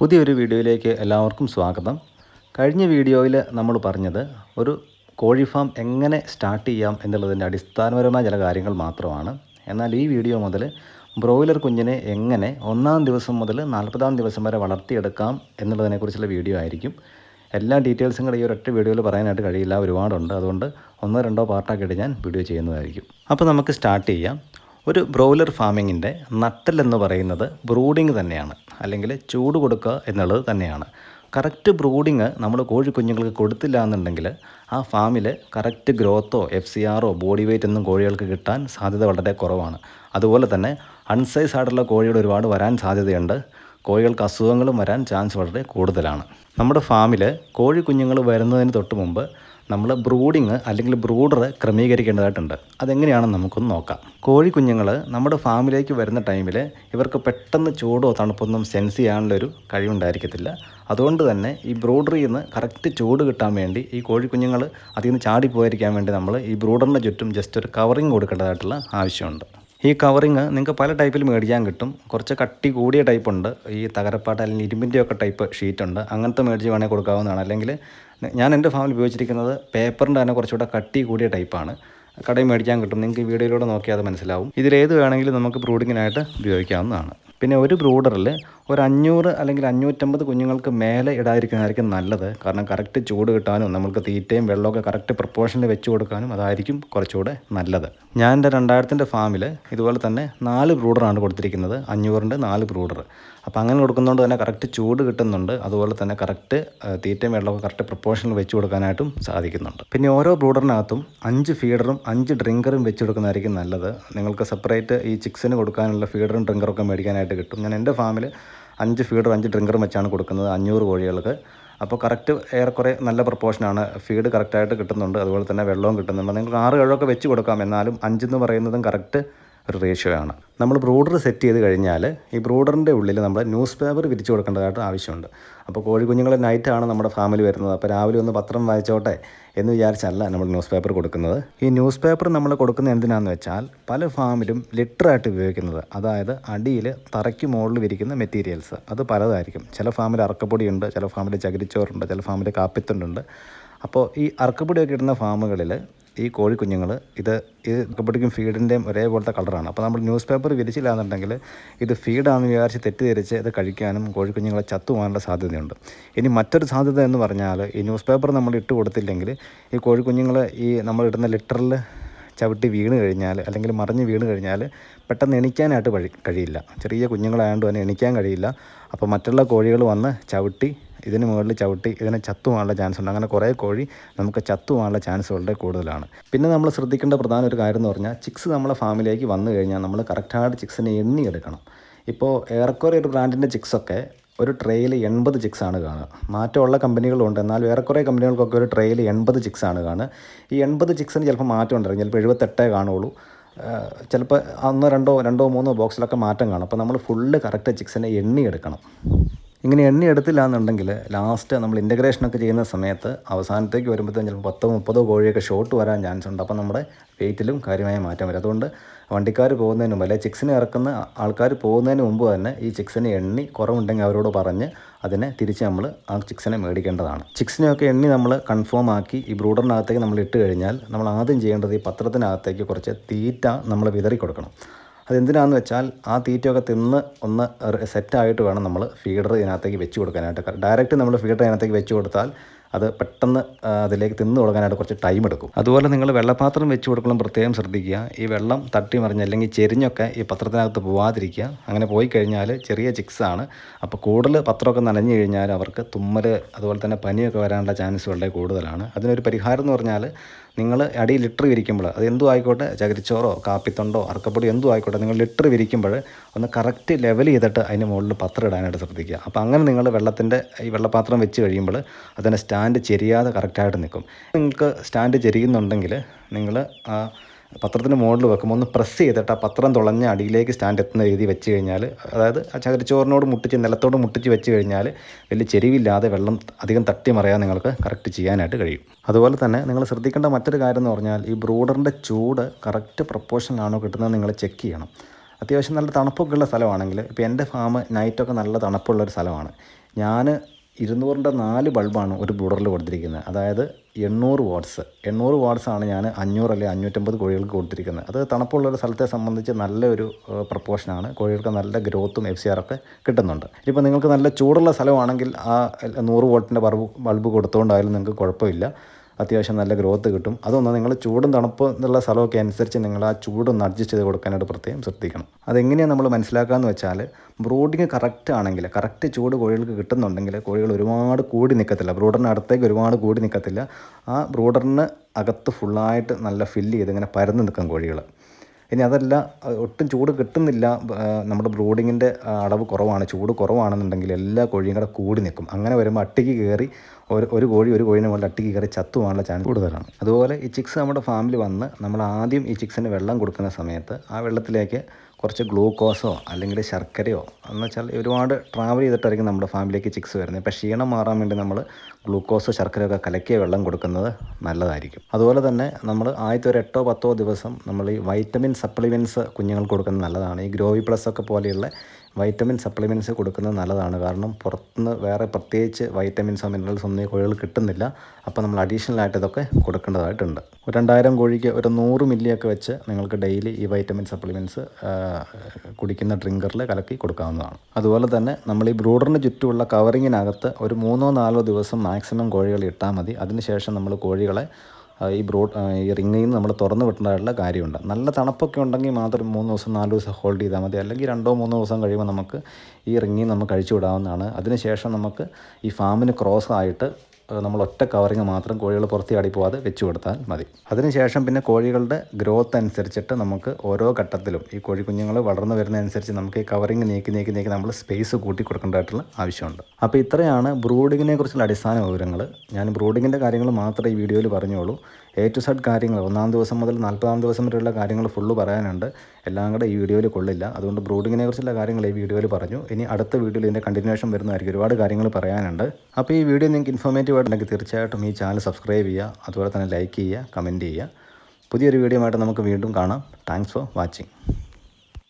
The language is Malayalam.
പുതിയൊരു വീഡിയോയിലേക്ക് എല്ലാവർക്കും സ്വാഗതം. കഴിഞ്ഞ വീഡിയോയിൽ നമ്മൾ പറഞ്ഞത് ഒരു കോഴി ഫാം എങ്ങനെ സ്റ്റാർട്ട് ചെയ്യാം എന്നുള്ളതിന്റെ അടിസ്ഥാനപരമായ ചില കാര്യങ്ങൾ മാത്രമാണ്. എന്നാൽ ഈ വീഡിയോ മുതൽ ബ്രോയിലർ കുഞ്ഞിനെ എങ്ങനെ ഒന്നാം ദിവസം മുതൽ നാൽപ്പതാം ദിവസം വരെ വളർത്തിയെടുക്കാം എന്നുള്ളതിനെക്കുറിച്ചുള്ള വീഡിയോ ആയിരിക്കും. എല്ലാ ഡീറ്റെയിൽസും കൂടെ ഈ ഒരൊറ്റ വീഡിയോയിൽ പറയാനായിട്ട് കഴിയില്ല. ഒരുപാടുണ്ട്. അതുകൊണ്ട് ഒന്നോ രണ്ടോ പാർട്ടാക്കിയിട്ട് ഞാൻ വീഡിയോ ചെയ്യുന്നതായിരിക്കും. അപ്പോൾ നമുക്ക് സ്റ്റാർട്ട് ചെയ്യാം. ഒരു ബ്രോയിലർ ഫാമിങ്ങിന്റെ നട്ടൽ എന്ന് പറയുന്നത് ബ്രൂഡിങ് തന്നെയാണ്. അല്ലെങ്കിൽ ചൂട് കൊടുക്കുക എന്നുള്ളത് തന്നെയാണ്. കറക്റ്റ് ബ്രൂഡിങ് നമ്മൾ കോഴി കുഞ്ഞുങ്ങൾക്ക് കൊടുത്തില്ല എന്നുണ്ടെങ്കിൽ ആ ഫാമിൽ കറക്റ്റ് ഗ്രോത്തോ എഫ് സി ആറോ ബോഡി വെയ്റ്റ് ഒന്നും കോഴികൾക്ക് കിട്ടാൻ സാധ്യത വളരെ കുറവാണ്. അതുപോലെ തന്നെ അൺസൈസ് ആയിട്ടുള്ള കോഴികൾ ഒരുപാട് വരാൻ സാധ്യതയുണ്ട്. കോഴികൾക്ക് അസുഖങ്ങളും വരാൻ ചാൻസ് വളരെ കൂടുതലാണ്. നമ്മുടെ ഫാമിൽ കോഴി കുഞ്ഞുങ്ങൾ വരുന്നതിന് തൊട്ട് മുമ്പ് നമ്മൾ ബ്രൂഡിങ് അല്ലെങ്കിൽ ബ്രൂഡർ ക്രമീകരിക്കേണ്ടതായിട്ടുണ്ട്. അതെങ്ങനെയാണെന്ന് നമുക്കൊന്ന് നോക്കാം. കോഴി കുഞ്ഞുങ്ങൾ നമ്മുടെ ഫാമിലേക്ക് വരുന്ന ടൈമിൽ ഇവർക്ക് പെട്ടെന്ന് ചൂടോ തണുപ്പൊന്നും സെൻസ് ചെയ്യാനുള്ളൊരു കഴിവുണ്ടായിരിക്കത്തില്ല. അതുകൊണ്ട് തന്നെ ഈ ബ്രൂഡറിൽ നിന്ന് കറക്റ്റ് ചൂട് കിട്ടാൻ വേണ്ടി ഈ കോഴി കുഞ്ഞുങ്ങൾ അതിൽ നിന്ന് ചാടിപ്പോയിരിക്കാൻ വേണ്ടി നമ്മൾ ഈ ബ്രൂഡറിന്റെ ചുറ്റും ജസ്റ്റ് ഒരു കവറിങ് കൊടുക്കേണ്ടതായിട്ടുള്ള ആവശ്യമുണ്ട്. ഈ കവറിങ് നിങ്ങൾക്ക് പല ടൈപ്പിൽ മേടിക്കാൻ കിട്ടും. കുറച്ച് കട്ടി കൂടിയ ടൈപ്പ് ഉണ്ട്. ഈ തകരപ്പാട്ട് അല്ലെങ്കിൽ ഇരുമ്പിന്റെയൊക്കെ ടൈപ്പ് ഷീറ്റ് ഉണ്ട്. അങ്ങനത്തെ മേടിച്ച് വേണമെങ്കിൽ കൊടുക്കാവുന്നതാണ്. അല്ലെങ്കിൽ ഞാൻ എന്റെ ഫാമിൽ ഉപയോഗിച്ചിരിക്കുന്നത് പേപ്പറിന്റെ തന്നെ കുറച്ചുകൂടെ കട്ടി കൂടിയ ടൈപ്പാണ്. കടയിൽ മേടിക്കാൻ കിട്ടും. നിങ്ങൾക്ക് വീഡിയോയിലൂടെ നോക്കിയാൽ അത് മനസ്സിലാവും. ഇതിലേത് വേണമെങ്കിലും നമുക്ക് ബ്രൂഡിങ്ങിനായിട്ട് ഉപയോഗിക്കാവുന്നതാണ്. പിന്നെ ഒരു ബ്രൂഡറിൽ ഒരു അഞ്ഞൂറ് അല്ലെങ്കിൽ അഞ്ഞൂറ്റമ്പത് കുഞ്ഞുങ്ങൾക്ക് മേലെ ഇടാതിരിക്കുന്നതായിരിക്കും നല്ലത്. കാരണം കറക്റ്റ് ചൂട് കിട്ടാനും നമ്മൾക്ക് തീറ്റയും വെള്ളമൊക്കെ കറക്റ്റ് പ്രപ്പോർഷനിൽ വെച്ച് കൊടുക്കാനും അതായിരിക്കും കുറച്ചുകൂടെ നല്ലത്. ഞാൻ എന്റെ രണ്ടായിരത്തിന്റെ ഫാമിൽ ഇതുപോലെ തന്നെ നാല് ബ്രൂഡറാണ് കൊടുത്തിരിക്കുന്നത്. അഞ്ഞൂറിന്റെ നാല് ബ്രൂഡർ. അപ്പോൾ അങ്ങനെ കൊടുക്കുന്നതുകൊണ്ട് തന്നെ കറക്റ്റ് ചൂട് കിട്ടുന്നുണ്ട്. അതുപോലെ തന്നെ കറക്റ്റ് തീറ്റയും വെള്ളമൊക്കെ കറക്റ്റ് പ്രപ്പോർഷനിൽ വെച്ച് കൊടുക്കാനായിട്ടും സാധിക്കുന്നുണ്ട്. പിന്നെ ഓരോ ബ്രൂഡറിനകത്തും അഞ്ച് ഫീഡറും അഞ്ച് ഡ്രിങ്കറും വെച്ച് കൊടുക്കുന്നതായിരിക്കും നല്ലത്. നിങ്ങൾക്ക് സെപ്പറേറ്റ് ഈ ചിക്സിന് കൊടുക്കാനുള്ള ഫീഡറും ഡ്രിങ്കറൊക്കെ മേടിക്കാനായിട്ട് കിട്ടും. ഞാൻ എന്റെ ഫാമിൽ അഞ്ച് ഫീഡർ അഞ്ച് ഡ്രിങ്കറും വെച്ചാണ് കൊടുക്കുന്നത് അഞ്ഞൂറ് കോഴികൾക്ക്. അപ്പോൾ കറക്റ്റ് ഏറെക്കുറെ നല്ല പ്രപ്പോർഷനാണ് ഫീഡ് കറക്റ്റായിട്ട് കിട്ടുന്നുണ്ട്. അതുപോലെ തന്നെ വെള്ളവും കിട്ടുന്നുണ്ട്. നിങ്ങൾക്ക് ആറ് ഏഴൊക്കെ വെച്ച് കൊടുക്കാം. എന്നാലും അഞ്ചെന്ന് പറയുന്നതും കറക്റ്റ് ഒരു റേഷ്യോ ആണ് നമ്മൾ ബ്രൂഡർ സെറ്റ് ചെയ്ത് കഴിഞ്ഞാൽ ഈ ബ്രൂഡറിന്റെ ഉള്ളിൽ നമ്മൾ ന്യൂസ് പേപ്പർ വിരിച്ചു കൊടുക്കേണ്ടതായിട്ട് ആവശ്യമുണ്ട്. അപ്പോൾ കോഴി കുഞ്ഞുങ്ങൾ നൈറ്റാണ് നമ്മുടെ ഫാമിലി വരുന്നത്. അപ്പോൾ രാവിലെ ഒന്ന് പത്രം വായിച്ചോട്ടെ എന്ന് വിചാരിച്ചല്ല നമ്മൾ ന്യൂസ് പേപ്പർ കൊടുക്കുന്നത്. ഈ ന്യൂസ് പേപ്പർ നമ്മൾ കൊടുക്കുന്നത് എന്തിനാണെന്ന് വെച്ചാൽ പല ഫാമിലും ലിറ്ററായിട്ട് ഉപയോഗിക്കുന്നത്. അതായത് അടിയിൽ തറയ്ക്ക് മുകളിൽ വിരിക്കുന്ന മെറ്റീരിയൽസ്. അത് പലതായിരിക്കും. ചില ഫാമിൽ അറക്കപ്പൊടിയുണ്ട് ചില ഫാമിൽ ചകിരിച്ചോറുണ്ട് ചില ഫാമിൽ കാപ്പിത്തുണ്ടുണ്ട്. അപ്പോൾ ഈ അറക്കപ്പൊടിയൊക്കെ ഇടുന്ന ഫാമുകളിൽ ഈ കോഴിക്കുഞ്ഞുങ്ങൾ ഇത് ഇത് അറക്കപ്പൊടിക്കും ഫീഡിന്റെയും ഒരേപോലത്തെ കളറാണ്. അപ്പോൾ നമ്മൾ ന്യൂസ് പേപ്പർ വിരിച്ചില്ല എന്നുണ്ടെങ്കിൽ ഇത് ഫീഡാണെന്ന് വിചാരിച്ച് തെറ്റിദ്ധരിച്ച് ഇത് കഴിക്കാനും കോഴിക്കുഞ്ഞുങ്ങളെ ചത്തുപോകാനുള്ള സാധ്യതയുണ്ട്. ഇനി മറ്റൊരു സാധ്യത എന്ന് പറഞ്ഞാൽ ഈ ന്യൂസ് പേപ്പർ നമ്മൾ ഇട്ട് കൊടുത്തില്ലെങ്കിൽ ഈ കോഴിക്കുഞ്ഞുങ്ങൾ ഈ നമ്മൾ ഇടുന്ന ലിറ്ററിൽ ചവിട്ടി വീണ് കഴിഞ്ഞാൽ അല്ലെങ്കിൽ മറിഞ്ഞ് വീണ് കഴിഞ്ഞാൽ പെട്ടെന്ന് എണിക്കാനായിട്ട് കഴിയില്ല. ചെറിയ കുഞ്ഞുങ്ങളായതുകൊണ്ട് തന്നെ എണിക്കാൻ കഴിയില്ല. അപ്പോൾ മറ്റുള്ള കോഴികൾ വന്ന് ചവിട്ടി ഇതിന് മുകളിൽ ചവിട്ടി ഇതിനെ ചത്തുവാനുള്ള ചാൻസ് ഉണ്ട്. അങ്ങനെ കുറേ കോഴി നമുക്ക് ചത്തുവാനുള്ള ചാൻസ് വളരെ കൂടുതലാണ്. പിന്നെ നമ്മൾ ശ്രദ്ധിക്കേണ്ട പ്രധാന ഒരു കാര്യം എന്ന് പറഞ്ഞാൽ ചിക്സ് നമ്മളെ ഫാമിലേക്ക് വന്നു കഴിഞ്ഞാൽ നമ്മൾ കറക്റ്റായിട്ട് ചിക്സിനെ എണ്ണി എടുക്കണം ഇപ്പോൾ ഏറെക്കുറെ ഒരു ബ്രാൻഡിന്റെ ചിക്സൊക്കെ ഒരു ട്രേയിൽ എൺപത് ചിക്സാണ് കാണുക. മാറ്റമുള്ള കമ്പനികളുണ്ട് എന്നാൽ വേറെക്കുറെ കമ്പനികൾക്കൊക്കെ ഒരു ട്രേയിൽ എൺപത് ചിക്സാണ് കാണുക. ഈ എൺപത് ചിക്സിന് ചിലപ്പോൾ മാറ്റം ഉണ്ടാകും. ചിലപ്പോൾ എഴുപത്തെട്ടേ കാണുള്ളൂ ചിലപ്പോൾ ഒന്നോ രണ്ടോ രണ്ടോ മൂന്നോ ബോക്സിലൊക്കെ മാറ്റം കാണും. അപ്പോൾ നമ്മൾ ഫുള്ള് കറക്റ്റ് ചിക്സിനെ എണ്ണി എടുക്കണം ഇങ്ങനെ എണ്ണി എടുത്തില്ല എന്നുണ്ടെങ്കിൽ ലാസ്റ്റ് നമ്മൾ ഇന്റഗ്രേഷനൊക്കെ ചെയ്യുന്ന സമയത്ത് അവസാനത്തേക്ക് വരുമ്പോഴത്തേക്കും ചിലപ്പോൾ പത്തോ മുപ്പതോ കോഴിയൊക്കെ ഷോർട്ട് വരാൻ ചാൻസ് ഉണ്ട്. അപ്പോൾ നമ്മുടെ വെയിറ്റിലും കാര്യമായ മാറ്റം വരും. അതുകൊണ്ട് വണ്ടിക്കാർ പോകുന്നതിന് മുമ്പ് അല്ലെങ്കിൽ ചിക്സിനെ ഇറക്കുന്ന ആൾക്കാർ പോകുന്നതിന് മുമ്പ് തന്നെ ഈ ചിക്സിനെ എണ്ണി കുറവുണ്ടെങ്കിൽ അവരോട് പറഞ്ഞ് അതിനെ തിരിച്ച് നമ്മൾ ആ ചിക്സിനെ മേടിക്കേണ്ടതാണ്. ചിക്സിനെയൊക്കെ എണ്ണി നമ്മൾ കൺഫേം ആക്കി ഈ ബ്രൂഡറിനകത്തേക്ക് നമ്മൾ ഇട്ട് കഴിഞ്ഞാൽ നമ്മൾ ആദ്യം ചെയ്യേണ്ടത് ഈ പത്രത്തിനകത്തേക്ക് കുറച്ച് തീറ്റ നമ്മൾ വിതറി കൊടുക്കണം അതെന്തിനാണെന്ന് വെച്ചാൽ ആ തീറ്റയൊക്കെ തിന്ന് ഒന്ന് സെറ്റായിട്ട് വേണം നമ്മൾ ഫീഡർ ഇതിനകത്തേക്ക് വെച്ച് കൊടുക്കാനായിട്ട്. ഡയറക്റ്റ് നമ്മൾ ഫീഡർ ഇതിനകത്തേക്ക് വെച്ച് കൊടുത്താൽ അത് പെട്ടെന്ന് അതിലേക്ക് തിന്നു കൊടുക്കാനായിട്ട് കുറച്ച് ടൈം എടുക്കും. അതുപോലെ നിങ്ങൾ വെള്ളപാത്രം വെച്ച് കൊടുക്കണം പ്രത്യേകം ശ്രദ്ധിക്കുക. ഈ വെള്ളം തട്ടി മറിഞ്ഞ് അല്ലെങ്കിൽ ചെരിഞ്ഞൊക്കെ ഈ പത്രത്തിനകത്ത് പോവാതിരിക്കുക. അങ്ങനെ പോയി കഴിഞ്ഞാൽ ചെറിയ ചിക്സാണ് അപ്പോൾ കൂടുതൽ പത്രമൊക്കെ നനഞ്ഞു കഴിഞ്ഞാൽ അവർക്ക് തുമ്മൽ അതുപോലെ തന്നെ പനിയൊക്കെ വരാനുള്ള ചാൻസ് വളരെ കൂടുതലാണ്. അതിനൊരു പരിഹാരം എന്ന് പറഞ്ഞാൽ നിങ്ങൾ അടി ലിറ്റർ വിരിക്കുമ്പോൾ അത് എന്തു ആയിക്കോട്ടെ ചകിരിച്ചോറോ കാപ്പിത്തൊണ്ടോ അറക്കപ്പൊടി എന്തു ആയിക്കോട്ടെ നിങ്ങൾ ലിറ്റർ വിരിക്കുമ്പോൾ ഒന്ന് കറക്റ്റ് ലെവൽ ചെയ്തിട്ട് അതിന് മുകളിൽ പത്രം ഇടാനായിട്ട് ശ്രദ്ധിക്കുക. അപ്പോൾ അങ്ങനെ നിങ്ങൾ വെള്ളത്തിന്റെ ഈ വെള്ളപാത്രം വെച്ച് കഴിയുമ്പോൾ അതിന്റെ സ്റ്റാൻഡ് ചെരിയാതെ കറക്റ്റായിട്ട് നിൽക്കും. നിങ്ങൾക്ക് സ്റ്റാൻഡ് ചെരിയുന്നുണ്ടെങ്കിൽ നിങ്ങൾ ആ പത്രത്തിന് മുകളിൽ വെക്കുമ്പോൾ ഒന്ന് പ്രസ് ചെയ്തിട്ട് ആ പത്രം തുളഞ്ഞ അടിയിലേക്ക് സ്റ്റാൻഡ് എത്തുന്ന രീതി വെച്ച് കഴിഞ്ഞാൽ അതായത് ആ ചകിരിച്ചോറിനോട് മുട്ടിച്ച് നിലത്തോട് മുട്ടിച്ച് വെച്ച് കഴിഞ്ഞാൽ വലിയ ചെരിവില്ലാതെ വെള്ളം അധികം തട്ടി മറിയാൻ നിങ്ങൾക്ക് കറക്റ്റ് ചെയ്യാനായിട്ട് കഴിയും. അതുപോലെ തന്നെ നിങ്ങൾ ശ്രദ്ധിക്കേണ്ട മറ്റൊരു കാര്യം എന്ന് പറഞ്ഞാൽ ഈ ബ്രൂഡറിന്റെ ചൂട് കറക്റ്റ് പ്രപ്പോർഷനിലാണോ കിട്ടുന്നത് നിങ്ങൾ ചെക്ക് ചെയ്യണം. അത്യാവശ്യം നല്ല തണുപ്പൊക്കെ ഉള്ള സ്ഥലമാണെങ്കിൽ ഇപ്പോൾ എന്റെ ഫാം നൈറ്റൊക്കെ നല്ല തണുപ്പുള്ള ഒരു സ്ഥലമാണ്. ഞാൻ ഇരുന്നൂറിന്റെ നാല് ബൾബാണ് ഒരു ബ്രൂഡറിൽ കൊടുത്തിരിക്കുന്നത്. അതായത് എണ്ണൂറ് വാട്ട്സ്. എണ്ണൂറ് വാട്ട്സാണ് ഞാൻ അഞ്ഞൂറ് അല്ലെങ്കിൽ അഞ്ഞൂറ്റമ്പത് കോഴികൾക്ക് കൊടുത്തിരിക്കുന്നത്. അത് തണുപ്പുള്ള ഒരു സ്ഥലത്തെ സംബന്ധിച്ച് നല്ലൊരു പ്രപ്പോർഷനാണ് കോഴികൾക്ക് നല്ല ഗ്രോത്തും എഫ് സി ആറൊക്കെ കിട്ടുന്നുണ്ട്. ഇപ്പോൾ നിങ്ങൾക്ക് നല്ല ചൂടുള്ള സ്ഥലമാണെങ്കിൽ ആ നൂറ് വോട്ടിന്റെ ബൾബ് ബൾബ് കൊടുത്തുകൊണ്ടായാലും നിങ്ങൾക്ക് കുഴപ്പമില്ല. അത്യാവശ്യം നല്ല ഗ്രോത്ത് കിട്ടും. അതൊന്ന് നിങ്ങൾ ചൂടും തണുപ്പ് എന്നുള്ള സ്ഥലമൊക്കെ അനുസരിച്ച് നിങ്ങൾ ആ ചൂടൊന്ന് അഡ്ജസ്റ്റ് ചെയ്ത് കൊടുക്കാനായിട്ട് പ്രത്യേകം ശ്രദ്ധിക്കണം. അതെങ്ങനെയാണ് നമ്മൾ മനസ്സിലാക്കാമെന്ന് വെച്ചാൽ ബ്രൂഡിങ് കറക്റ്റ് ആണെങ്കിൽ കറക്റ്റ് ചൂട് കോഴികൾക്ക് കിട്ടുന്നുണ്ടെങ്കിൽ കോഴികൾ ഒരുപാട് കൂടി നിൽക്കത്തില്ല. ബ്രൂഡറിന് അടുത്തേക്ക് ഒരുപാട് കൂടി നിൽക്കത്തില്ല. ആ ബ്രൂഡറിന് അകത്ത് ഫുള്ളായിട്ട് നല്ല ഫില്ല് ചെയ്ത് ഇങ്ങനെ പരന്ന് നിൽക്കും കോഴികൾ. ഇനി അതല്ല ഒട്ടും ചൂട് കിട്ടുന്നില്ല. നമ്മുടെ ബ്രൂഡിങ്ങിന്റെ അളവ് കുറവാണ് ചൂട് കുറവാണെന്നുണ്ടെങ്കിൽ എല്ലാ കോഴിയും കൂടെ കൂടി നിൽക്കും. അങ്ങനെ വരുമ്പോൾ അട്ടിക്ക് കയറി ഒരു ഒരു കോഴി ഒരു കോഴിനെ പോലെ അട്ടിക്ക് കയറി ചത്തുവാനുള്ള ചാൻസ് കൂടുതലാണ്. അതുപോലെ ഈ ചിക്സ് നമ്മുടെ ഫാമിൽ വന്ന് നമ്മൾ ആദ്യം ഈ ചിക്സിന് വെള്ളം കൊടുക്കുന്ന സമയത്ത് ആ വെള്ളത്തിലേക്ക് കുറച്ച് ഗ്ലൂക്കോസോ അല്ലെങ്കിൽ ശർക്കരയോ എന്ന് വെച്ചാൽ ഒരുപാട് ട്രാവൽ ചെയ്തിട്ടായിരിക്കും നമ്മുടെ ഫാമിലിക്ക് ചിക്സ് വരുന്നത്. ഇപ്പോൾ ക്ഷീണം മാറാൻ വേണ്ടി നമ്മൾ ഗ്ലൂക്കോസോ ശർക്കരയൊക്കെ കലക്കിയ വെള്ളം കൊടുക്കുന്നത് നല്ലതായിരിക്കും. അതുപോലെ തന്നെ നമ്മൾ ആദ്യത്തെ ഒരു എട്ടോ പത്തോ ദിവസം നമ്മൾ ഈ വൈറ്റമിൻ സപ്ലിമെന്റ്സ് കുഞ്ഞുങ്ങൾക്ക് കൊടുക്കുന്നത് നല്ലതാണ്. ഈ ഗ്രോവി പ്ലസ് ഒക്കെ പോലെയുള്ള വൈറ്റമിൻ സപ്ലിമെന്റ്സ് കൊടുക്കുന്നത് നല്ലതാണ്. കാരണം പുറത്തുനിന്ന് വേറെ പ്രത്യേകിച്ച് വൈറ്റമിൻസോ മിനറൽസോ ഒന്നും ഈ കോഴികൾ കിട്ടുന്നില്ല. അപ്പോൾ നമ്മൾ അഡീഷണൽ ആയിട്ട് ഇതൊക്കെ കൊടുക്കേണ്ടതായിട്ടുണ്ട്. ഒരു രണ്ടായിരം കോഴിക്ക് ഒരു നൂറ് മില്ലിയൊക്കെ വെച്ച് നിങ്ങൾക്ക് ഡെയിലി ഈ വൈറ്റമിൻ സപ്ലിമെന്റ്സ് കുടിക്കുന്ന ഡ്രിങ്കറിൽ കലക്കി കൊടുക്കാവുന്നതാണ്. അതുപോലെ തന്നെ നമ്മൾ ഈ ബ്രൂഡറിന് ചുറ്റുമുള്ള കവറിങ്ങിനകത്ത് ഒരു മൂന്നോ നാലോ ദിവസം മാക്സിമം കോഴികൾ ഇട്ടാൽ മതി. അതിനുശേഷം നമ്മൾ കോഴികളെ ഈ ബ്രോഡ് ഈ റിങ്ങിൽ നിന്ന് നമ്മൾ തുറന്ന് വിട്ടേണ്ടതായിട്ടുള്ള കാര്യമുണ്ട്. നല്ല തണുപ്പൊക്കെ ഉണ്ടെങ്കിൽ മാത്രം മൂന്ന് ദിവസം നാല് ദിവസം ഹോൾഡ് ചെയ്താൽ മതി. അല്ലെങ്കിൽ രണ്ടോ മൂന്നോ ദിവസം കഴിയുമ്പോൾ നമുക്ക് ഈ റിങ്ങിൽ നമുക്ക് അഴിച്ചു വിടാവുന്നതാണ്. അതിനുശേഷം നമുക്ക് ഈ ഫാമിന് ക്രോസ് ആയിട്ട് നമ്മൾ ഒറ്റ കവറിങ് മാത്രം കോഴികൾ പുറത്ത് ചാടി പോവാതെ വെച്ച് കൊടുത്താൽ മതി. അതിനുശേഷം പിന്നെ കോഴികളുടെ ഗ്രോത്ത് അനുസരിച്ചിട്ട് നമുക്ക് ഓരോ ഘട്ടത്തിലും ഈ കോഴി കുഞ്ഞുങ്ങൾ വളർന്നു വരുന്നതനുസരിച്ച് നമുക്ക് ഈ കവറിങ് നീക്കി നീക്കി നീക്കി നമ്മൾ സ്പേസ് കൂട്ടി കൊടുക്കേണ്ടതായിട്ടുള്ള ആവശ്യമുണ്ട്. അപ്പോൾ ഇത്രയാണ് ബ്രൂഡിങ്ങിനെ കുറിച്ചുള്ള അടിസ്ഥാന വിവരങ്ങൾ. ഞാൻ ബ്രൂഡിങ്ങിന്റെ കാര്യങ്ങൾ മാത്രമേ ഈ വീഡിയോയിൽ പറഞ്ഞോളൂ എ ടു സെഡ് കാര്യങ്ങൾ ഒന്നാം ദിവസം മുതൽ നാൽപ്പതാം ദിവസം വരെയുള്ള കാര്യങ്ങൾ ഫുള്ള് പറയാനുണ്ട്. എല്ലാം കൂടെ ഈ വീഡിയോയിൽ കൊള്ളില്ല. അതുകൊണ്ട് ബ്രൂഡിങ്ങിനെ കുറിച്ചുള്ള കാര്യങ്ങൾ ഈ വീഡിയോയിൽ പറഞ്ഞു. ഇനി അടുത്ത വീഡിയോയിൽ ഇതിന്റെ കണ്ടിന്യൂഷൻ വരുന്നതായിരിക്കും. ഒരുപാട് കാര്യങ്ങൾ പറയാനുണ്ട്. അപ്പോൾ ഈ വീഡിയോ നിങ്ങൾക്ക് ഇൻഫോർമേറ്റീവ് ആയിട്ടുണ്ടെങ്കിൽ തീർച്ചയായിട്ടും ഈ ചാനൽ സബ്സ്ക്രൈബ് ചെയ്യുക. അതുപോലെ തന്നെ ലൈക്ക് ചെയ്യുക കമന്റ് ചെയ്യുക. പുതിയൊരു വീഡിയോ ആയിട്ട് നമുക്ക് വീണ്ടും കാണാം. Thanks for watching